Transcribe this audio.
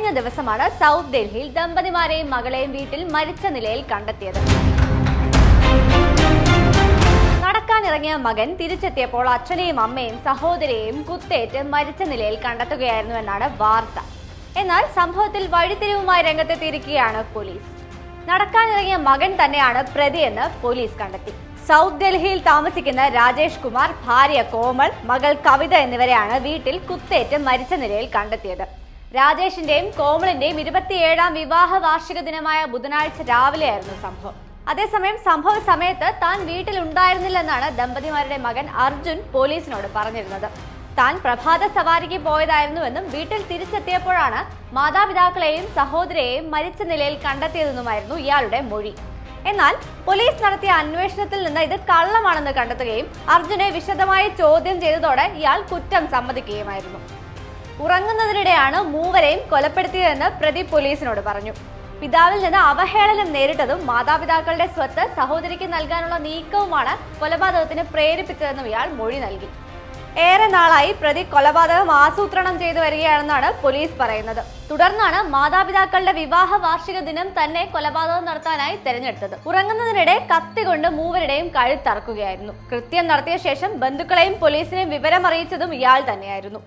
കഴിഞ്ഞ ദിവസമാണ് സൗത്ത് ഡൽഹിയിൽ ദമ്പതിമാരെയും മകളെയും വീട്ടിൽ മരിച്ച നിലയിൽ കണ്ടെത്തിയത്. നടക്കാനിറങ്ങിയ മകൻ തിരിച്ചെത്തിയപ്പോൾ അച്ഛനെയും അമ്മയും സഹോദരിയെയും കുത്തേറ്റ് മരിച്ച നിലയിൽ കണ്ടെത്തുകയായിരുന്നു എന്നാണ് വാർത്ത. എന്നാൽ സംഭവത്തിൽ വഴിത്തിരിവുമായി രംഗത്തെത്തിയിരിക്കുകയാണ് പോലീസ്. നടക്കാനിറങ്ങിയ മകൻ തന്നെയാണ് പ്രതിയെന്ന് പോലീസ് കണ്ടെത്തി. സൗത്ത് ഡൽഹിയിൽ താമസിക്കുന്ന രാജേഷ് കുമാർ ഭാര്യ കോമൾ മകൾ കവിത എന്നിവരെയാണ് വീട്ടിൽ കുത്തേറ്റ് മരിച്ച നിലയിൽ കണ്ടെത്തിയത്. രാജേഷിന്റെയും കോമളിന്റെയും ഇരുപത്തിയേഴാം വിവാഹ വാർഷിക ദിനമായ ബുധനാഴ്ച രാവിലെയായിരുന്നു സംഭവം. അതേസമയം സംഭവ സമയത്ത് താൻ വീട്ടിലുണ്ടായിരുന്നില്ലെന്നാണ് ദമ്പതിമാരുടെ മകൻ അർജുൻ പോലീസിനോട് പറഞ്ഞിരുന്നത്. താൻ പ്രഭാത സവാരിക്ക് പോയതായിരുന്നുവെന്നും വീട്ടിൽ തിരിച്ചെത്തിയപ്പോഴാണ് മാതാപിതാക്കളെയും സഹോദരയെയും മരിച്ച നിലയിൽ കണ്ടെത്തിയതെന്നുമായിരുന്നു ഇയാളുടെ മൊഴി. എന്നാൽ പോലീസ് നടത്തിയ അന്വേഷണത്തിൽ നിന്ന് ഇത് കള്ളമാണെന്ന് കണ്ടെത്തുകയും അർജുനെ വിശദമായി ചോദ്യം ചെയ്തതോടെ ഇയാൾ കുറ്റം സമ്മതിക്കുകയുമായിരുന്നു. ഉറങ്ങുന്നതിനിടെയാണ് മൂവരെയും കൊലപ്പെടുത്തിയതെന്ന് പ്രതി പോലീസിനോട് പറഞ്ഞു. പിതാവിൽ നിന്ന് അവഹേളനം നേരിട്ടതും മാതാപിതാക്കളുടെ സ്വത്ത് സഹോദരിക്ക് നൽകാനുള്ള നീക്കവുമാണ് കൊലപാതകത്തിന് പ്രേരിപ്പിച്ചതെന്നും ഇയാൾ മൊഴി നൽകി. ഏറെ നാളായി പ്രതി കൊലപാതകം ആസൂത്രണം ചെയ്തു വരികയാണെന്നാണ് പോലീസ് പറയുന്നത്. തുടർന്നാണ് മാതാപിതാക്കളുടെ വിവാഹ വാർഷിക ദിനം തന്നെ കൊലപാതകം നടത്താനായി തെരഞ്ഞെടുത്തത്. ഉറങ്ങുന്നതിനിടെ കത്തി കൊണ്ട് മൂവരുടെയും കഴുത്തറക്കുകയായിരുന്നു കൃത്യം നടത്തിയ ശേഷം ബന്ധുക്കളെയും പോലീസിനെയും വിവരം അറിയിച്ചതും ഇയാൾ തന്നെയായിരുന്നു.